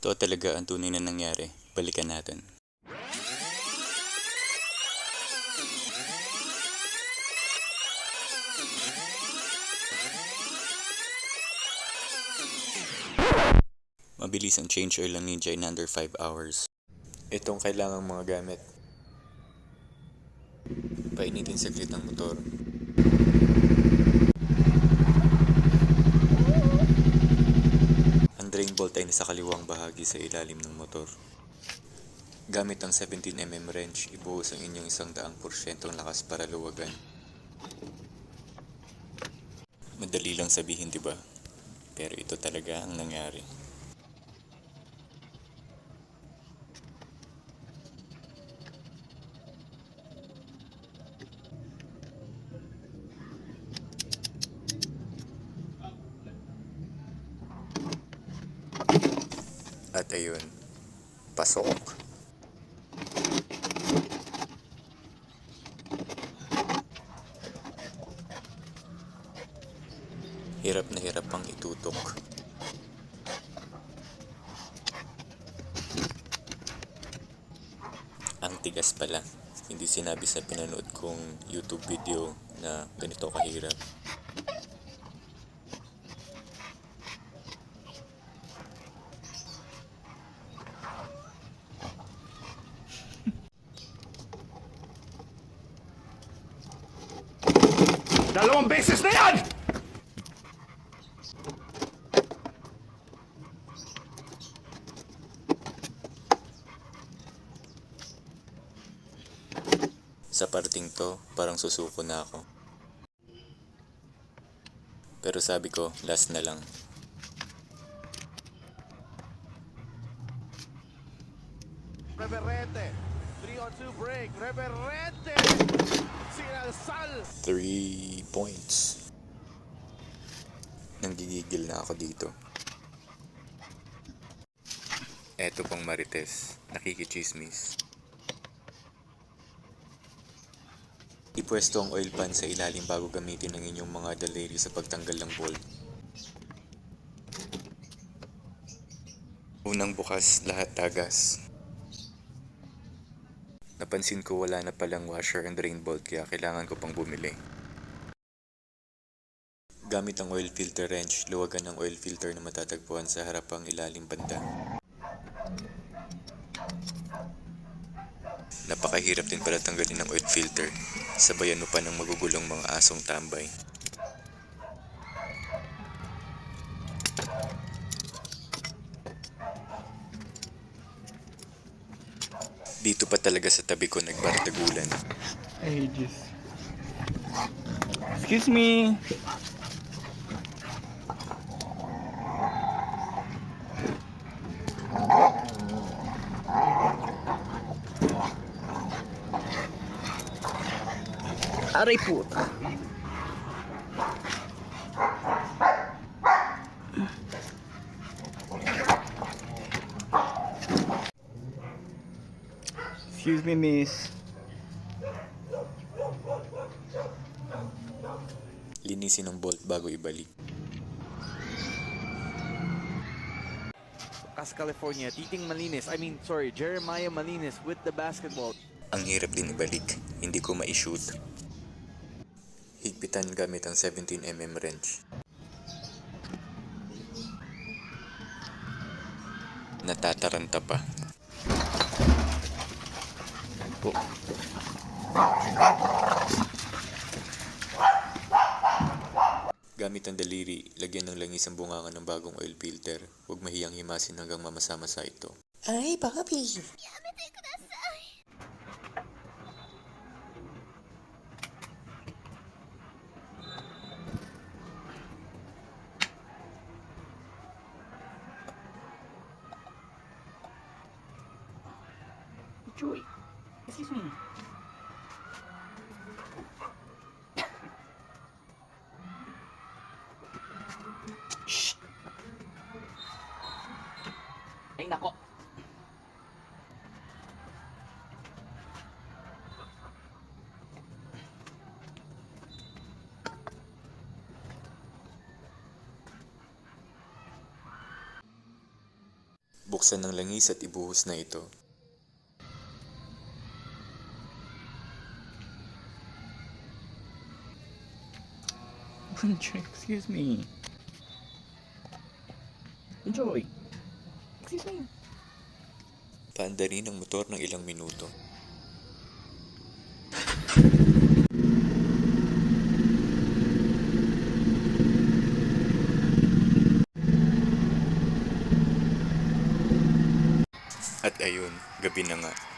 Ito talaga ang tunay na nangyari. Balikan natin. Mabilis ang change oil ng Ninja in under 5 hours. Itong kailangang mga gamit. Painitin saglit ang motor. Ang drain bolt ay nasa kaliwang bahagi sa ilalim ng motor. Gamit ang 17mm wrench, ibuhos ang inyong isang daang porsyentong lakas para luwagan. Madali lang sabihin, di ba? Pero ito talaga ang nangyari. At ayun, pasok. Hirap na hirap pang itutok. Ang tigas pala. Hindi sinabi sa pinanood kong YouTube video na ganito kahirap. Dalawang beses na yan! Sa parting to, parang susuko na ako. Pero sabi ko, last na lang. Reverente. 3 on 2 break. Reverente. Three points. Nanggigigil na ako dito. Eto pong Marites, nakikichismis. Ipwesto ang oil pan sa ilalim bago gamitin ang inyong mga daliri sa pagtanggal ng bolt. Unang bukas, lahat tagas. Napansin ko wala na palang washer and drain bolt kaya kailangan ko pang bumili. Gamit ang oil filter wrench, luwagan ang oil filter na matatagpuan sa harapang ilalim banda. Napakahirap din pala tanggalin ng oil filter. Sabayan mo pa ng magugulong mga asong tambay. Dito pa talaga sa tabi ko nagbardagulan. ages. Excuse me. Aray puta. Excuse me, miss. Linisin ang bolt bago ibalik. Cas California, Titing Malinis. I mean, sorry, Jeremiah Malinis with the basketball. Ang hirap din ibalik, hindi ko ma-shoot. Higpitan gamit ang 17mm wrench. Natataranta pa. Po. Gamit ang daliri, lagyan ng langis ang bunganga ng bagong oil filter. Huwag mahiyang himasin hanggang mamasama-sa ito. Ay, papi. Joy. Excuse me. Shh. Ay nako. Buksan ng langis at ibuhos na ito. Excuse me. Enjoy. Excuse me. Paandarin ang motor ng ilang minuto. At ayun, gabi na nga.